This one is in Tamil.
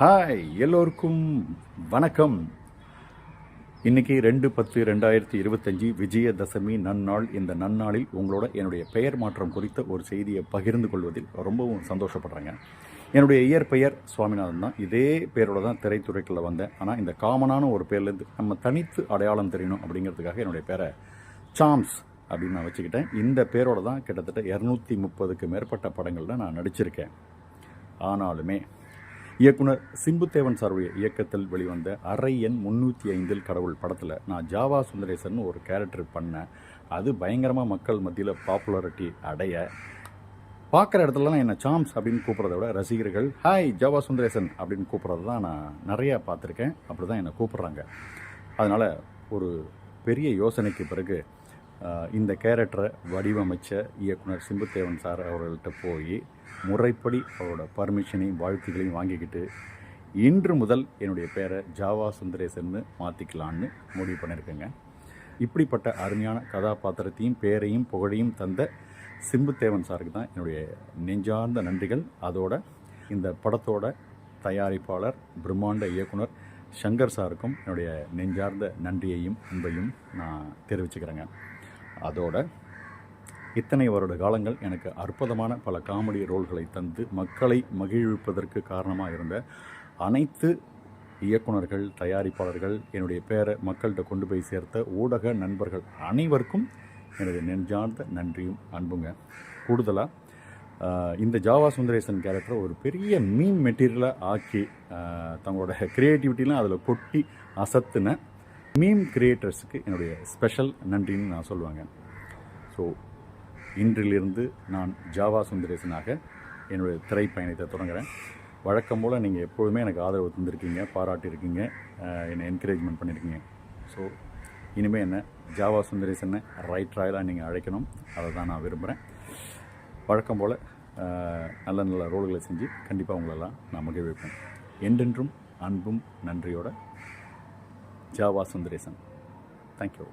ஹாய் எல்லோருக்கும் வணக்கம். இன்னைக்கு ரெண்டு பத்து ரெண்டாயிரத்தி இருபத்தஞ்சி விஜயதசமி நன்னாள். இந்த நன்னாளில் உங்களோட என்னுடைய பெயர் மாற்றம் குறித்த ஒரு செய்தியை பகிர்ந்து கொள்வதில் ரொம்பவும் சந்தோஷப்படுறேங்க. என்னுடைய இயற்பெயர் சுவாமிநாதன் தான். இதே பேரோட தான் திரைத்துறைக்குள்ள வந்தேன். ஆனால் இந்த காமனான ஒரு பேர்லேருந்து நம்ம தனித்து அடையாளம் தெரியணும் அப்படிங்கிறதுக்காக என்னுடைய பேரை சாம்ஸ் அப்படின்னு நான் வச்சுக்கிட்டேன். இந்த பேரோட தான் கிட்டத்தட்ட இரநூத்தி முப்பதுக்கு மேற்பட்ட படங்களில் நான் நடிச்சிருக்கேன். ஆனாலுமே இயக்குனர் சிம்புத்தேவன் சாருடைய இயக்கத்தில் வெளிவந்த அரை எண் முந்நூற்றி ஐந்தில் கடவுள் படத்தில் நான் ஜாவா சுந்தரேசன் ஒரு கேரக்டர் பண்ணேன். அது பயங்கரமாக மக்கள் மத்தியில் பாப்புலாரிட்டி அடைய. பார்க்குற இடத்துலலாம் என்னை சாம்ஸ் அப்படின்னு கூப்பிட்றத விட ரசிகர்கள் ஹாய் ஜாவா சுந்தரேசன் அப்படின்னு கூப்பிட்றது தான் நான் நிறையா பார்த்துருக்கேன். அப்படி தான் என்னை கூப்பிட்றாங்க. அதனால் ஒரு பெரிய யோசனைக்கு பிறகு இந்த கேரக்டரை வடிவமைச்ச இயக்குனர் சிம்புத்தேவன் சார் அவர்கள்ட்ட போய் முறைப்படி அவரோட பர்மிஷனையும் வாழ்த்துக்களையும் வாங்கிக்கிட்டு இன்று முதல் என்னுடைய பேரை ஜாவா சுந்தரேசன்னு மாற்றிக்கலான்னு முடிவு பண்ணியிருக்கேங்க. இப்படிப்பட்ட அருமையான கதாபாத்திரத்தையும் பேரையும் புகழையும் தந்த சிம்புத்தேவன் சாருக்கு தான் என்னுடைய நெஞ்சார்ந்த நன்றிகள். அதோட இந்த படத்தோட தயாரிப்பாளர் பிரம்மாண்ட இயக்குனர் சங்கர் சாருக்கும் என்னுடைய நெஞ்சார்ந்த நன்றியையும் அன்பையும் நான் தெரிவிச்சுக்கிறேங்க. அதோட இத்தனை வருட காலங்கள் எனக்கு அற்புதமான பல காமெடி ரோல்களை தந்து மக்களை மகிழ்விப்பதற்கு காரணமாக இருந்த அனைத்து இயக்குனர்கள் தயாரிப்பாளர்கள் என்னுடைய பேரை மக்கள்கிட்ட கொண்டு போய் சேர்த்த ஊடக நண்பர்கள் அனைவருக்கும் எனது நெஞ்சார்ந்த நன்றியும் அன்புங்க. கூடுதலாக இந்த ஜாவா சுந்தரேசன் கேரக்டர் ஒரு பெரிய மீன் மெட்டீரியலாக ஆக்கி தங்களோட க்ரியேட்டிவிட்டிலாம் அதில் கொட்டி அசத்துன மீம் கிரியேட்டர்ஸுக்கு என்னுடைய ஸ்பெஷல் நன்றின்னு நான் சொல்லுவாங்க. ஸோ இன்றிலிருந்து நான் ஜாவா சுந்தரேசனாக என்னுடைய திரைப்பயணத்தை தொடங்குறேன். வழக்கம் போல் நீங்கள் எப்பொழுதுமே எனக்கு ஆதரவு தந்திருக்கீங்க பாராட்டியிருக்கீங்க என்னை என்கரேஜ்மெண்ட் பண்ணியிருக்கீங்க. ஸோ இனிமேல் என்ன ஜாவா சுந்தரேசனை ரைட் ராயலாக நீங்கள் அழைக்கணும். அதை தான் நான் விரும்புகிறேன் வழக்கம் போல் நல்ல நல்ல ரோல்களை செஞ்சு கண்டிப்பாக உங்களெல்லாம் நான் மகிழ்விப்பேன். என்றென்றும் அன்பும் நன்றியோட ஜாவா சுந்தரேசன் தேங்க்யூ